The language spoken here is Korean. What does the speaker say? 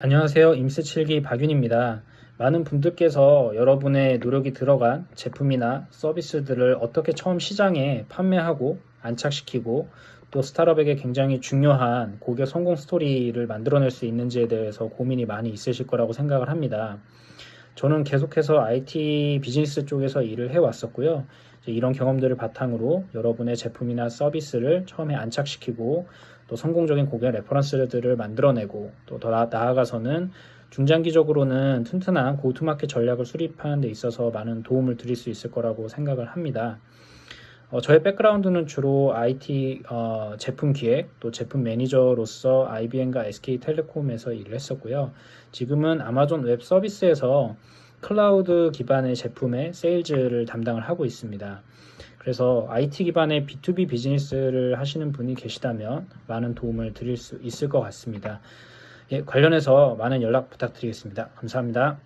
안녕하세요. 임스칠기 박윤입니다. 많은 분들께서 여러분의 노력이 들어간 제품이나 서비스들을 어떻게 처음 시장에 판매하고 안착시키고 또 스타트업에게 굉장히 중요한 고객 성공 스토리를 만들어낼 수 있는지에 대해서 고민이 많이 있으실 거라고 생각을 합니다. 저는 계속해서 IT 비즈니스 쪽에서 일을 해왔었고요. 이런 경험들을 바탕으로 여러분의 제품이나 서비스를 처음에 안착시키고 또 성공적인 고객 레퍼런스들을 만들어내고 또 더 나아가서는 중장기적으로는 튼튼한 고투마켓 전략을 수립하는 데 있어서 많은 도움을 드릴 수 있을 거라고 생각을 합니다. 어, 저의 백그라운드는 주로 IT 어, 제품 기획 또 제품 매니저로서 IBM과 SK텔레콤에서 일을 했었고요. 지금은 아마존 웹 서비스에서 클라우드 기반의 제품의 세일즈를 담당을 하고 있습니다. 그래서 IT 기반의 B2B 비즈니스를 하시는 분이 계시다면 많은 도움을 드릴 수 있을 것 같습니다. 예, 관련해서 많은 연락 부탁드리겠습니다. 감사합니다.